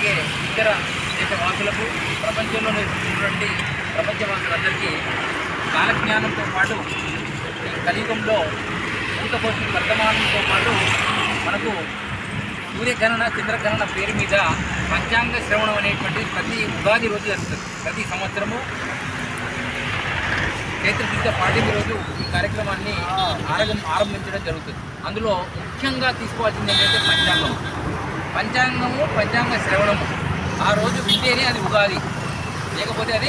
అలాగే ఇతర దేశ వాసులకు ప్రపంచంలోనే ఉన్నటువంటి ప్రపంచ వాసులందరికీ కాలజ్ఞానంతో పాటు ఈ కలియుగంలో భూతపోసిన వర్తమానంతో పాటు మనకు సూర్యగణన చంద్రగణన పేరు మీద పంచాంగ శ్రవణం అనేటువంటి ప్రతి ఉగాది రోజు జరుగుతుంది. ప్రతి సంవత్సరము చైత్రశుద్ధ పాఠ్యమి రోజు ఈ కార్యక్రమాన్ని ఆరంభించడం జరుగుతుంది. అందులో ముఖ్యంగా తీసుకోవాల్సింది ఏంటంటే పంచాంగం. పంచాంగము పంచాంగ శ్రవణము. ఆ రోజు వింటేనే అది ఉగాది. లేకపోతే అది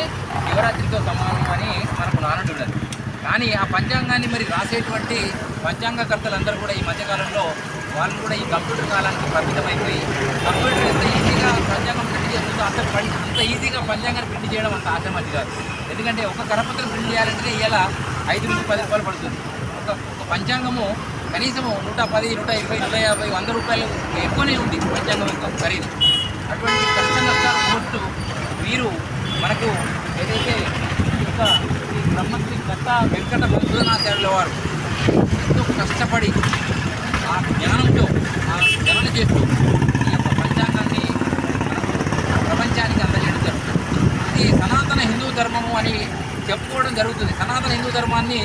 శివరాత్రితో సమానం అని మనకు నానుడు కానీ ఆ పంచాంగాన్ని మరి రాసేటువంటి పంచాంగకర్తలందరూ కూడా ఈ మధ్యకాలంలో వాళ్ళు కూడా ఈ కంప్యూటర్ కాలానికి పరిమితమైపోయి కంప్యూటర్ ఎంత ఈజీగా పంచాంగం ప్రింట్ చేస్తుందో అంత పని- అంత ఈజీగా పంచాంగాన్ని ప్రింట్ చేయడం అంత ఆశమతి కాదు. ఎందుకంటే ఒక కరపత్రం ప్రింట్ చేయాలంటే ఇలా ఐదు నుంచి పది రూపాయలు పడుతుంది. ఒక ఒక పంచాంగము కనీసం నూట పది నూట ఇరవై నూట యాభై వంద రూపాయలు ఎక్కువనే ఉంది పంచాంగం యొక్క ఖరీదు. అటువంటి కష్ట నష్టాలు కోర్టు వీరు మనకు ఏదైతే ఈ యొక్క బ్రహ్మశ్రీ దత్త వెంకట మధుసూదనాచార్యుల వారు ఎంతో కష్టపడి ఆ జ్ఞానంతో ఆ గణన చేస్తూ ఈ యొక్క పంచాంగాన్ని మనకు ప్రపంచానికి అందజేయడం జరుగుతుంది ఇది సనాతన హిందూ ధర్మము అని చెప్పుకోవడం జరుగుతుంది. సనాతన హిందూ ధర్మాన్ని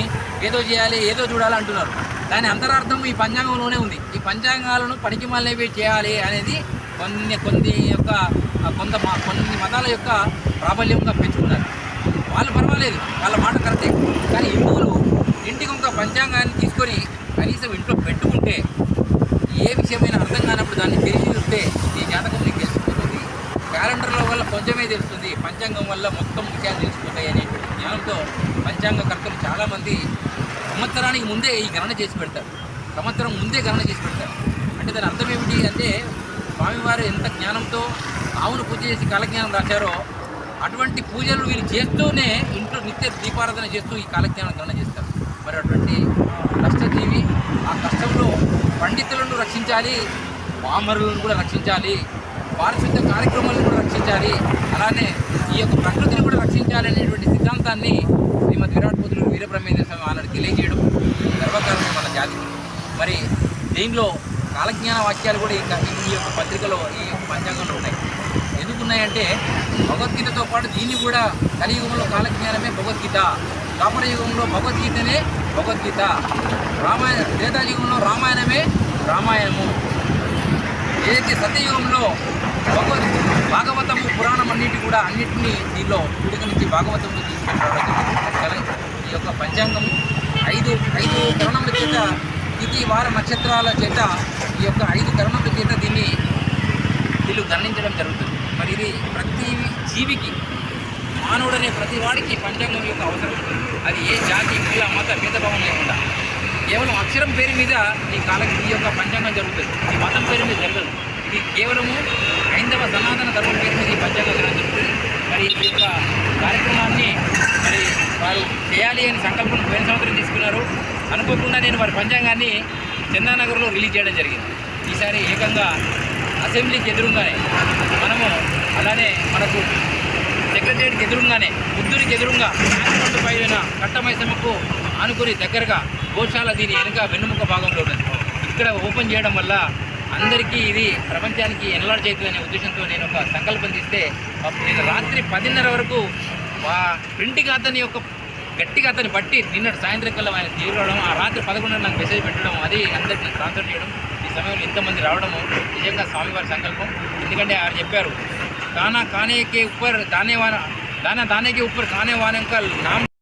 ఏదో చేయాలి ఏదో చూడాలి అంటున్నారు. దాని అంతరార్థం ఈ పంచాంగంలోనే ఉంది. ఈ పంచాంగాలను పనికి మళ్ళీ చేయాలి అనేది కొన్ని కొన్ని యొక్క కొంత కొన్ని మతాల యొక్క ప్రాబల్యంగా పెంచుకున్నారు. వాళ్ళు పర్వాలేదు. వాళ్ళ మాట కరెక్టే. కానీ హిందువులు ఇంటికి ఒక పంచాంగాన్ని తీసుకొని కనీసం ఇంట్లో పెట్టుకుంటే ఏ విషయమైన అర్థం కానప్పుడు దాన్ని తిరిగి చూస్తే ఈ జాతకం క్యాలెండర్ల వల్ల కొంచెమే తెలుస్తుంది పంచాంగం వల్ల మొత్తం విషయాలు తెలుసుకుంటాయి అనేటువంటి జ్ఞానంతో పంచాంగకర్తలు చాలామంది సంవత్సరానికి ముందే ఈ గణన చేసి పెడతారు. సంవత్సరం ముందే గణన చేసి పెడతారు. అంటే దాని అర్థం ఏమిటి అంటే స్వామివారు ఎంత జ్ఞానంతో ఆవును పూజ చేసి కాలజ్ఞానం రాశారో అటువంటి పూజలు వీళ్ళు చేస్తూనే ఇంట్లో నిత్య దీపారాధన చేస్తూ ఈ కాలజ్ఞానం గణన చేస్తారు. మరి అటువంటి కష్టజీవి ఆ కష్టంలో పండితులను రక్షించాలి పామరులను కూడా రక్షించాలి పారిశుద్ధ కార్యక్రమాలను కూడా రక్షించాలి. అలానే ఈ యొక్క ప్రకృతిని కూడా రక్షించాలి అనేటువంటి సిద్ధాంతాన్ని శ్రీమద్ విరాట్ పుత్రుడు వీరబ్రహ్మేంద్ర స్వామి ఆనాడు తెలియజేయడం గర్వకారణం మన జాతికి మరి దీనిలో కాలజ్ఞాన వాక్యాలు కూడా ఈ ఈ యొక్క పత్రికలో ఈ యొక్క పంచాంగంలో ఉన్నాయి. ఎందుకున్నాయంటే భగవద్గీతతో పాటు దీన్ని కూడా కలియుగంలో కాలజ్ఞానమే భగవద్గీత. ద్వాపర యుగంలో భగవద్గీతనే భగవద్గీత. రామాయణ త్రేతాయుగంలో రామాయణమే రామాయణము. ఏదైతే సత్యయుగంలో భాగవతము పురాణం అన్నిటి కూడా అన్నింటినీ దీనిలో పిడిక నుంచి భాగవతంలో తీసుకుంటాడు ఈ యొక్క పంచాంగము ఐదు ఐదు కరణముల చేత తిథి వార నక్షత్రాల చేత ఈ యొక్క ఐదు కరణముల చేత దీన్ని వీళ్ళు గణించడం జరుగుతుంది. మరి ఇది ప్రతి జీవికి మానవుడనే ప్రతి వాడికి పంచాంగం యొక్క అవసరం అది ఏ జాతి కుల మత భేదభావం లేకుండా. కేవలం అక్షరం పేరు మీద ఈ కాలం ఈ యొక్క పంచాంగం జరుగుతుంది. ఈ మతం పేరు మీద జరగదు. ఇది కేవలము హైందవ సనాతన ధర్మం పేరు మీద ఈ పంచాంగ మరి ఈ యొక్క కార్యక్రమాన్ని మరి వారు చేయాలి అని సంకల్పం పోయిన సంవత్సరం తీసుకున్నారు. అనుకోకుండా నేను వారి పంచాంగాన్ని చందానగర్లో రిలీజ్ చేయడం జరిగింది. ఈసారి ఏకంగా అసెంబ్లీకి ఎదురుగానే మనము అలానే మనకు సెక్రటరీకి ఎదురుగానే బుద్ధుడికి ఎదురుగా నాగపండు పైన కట్టమైసమ్మకు ఆనుకుని దగ్గరగా గోశాల దీని వెనుక వెన్నుముక భాగంలో ఉన్నది. ఇక్కడ ఓపెన్ చేయడం వల్ల అందరికీ ఇది ప్రపంచానికి ఎన్లాడ్ చేయదు అనే ఉద్దేశంతో నేను ఒక సంకల్పం తీస్తే నేను రాత్రి పదిన్నర వరకు ప్రింట్గా అతని యొక్క గట్టిగా అతన్ని బట్టి నిన్నటి సాయంత్రం కల్లా ఆయన తీరుకోవడం ఆ రాత్రి పదకొండు నాకు మెసేజ్ పెట్టడం అది అందరికీ ట్రాన్స్ఫర్ చేయడం ఈ సమయంలో ఇంతమంది రావడము నిజంగా స్వామివారి సంకల్పం. ఎందుకంటే ఆయన చెప్పారు దానా కానేకే ఉప్పర్ దానే వాన దానా దానేకే ఉప్పర్ కానే వానంకల్ నామ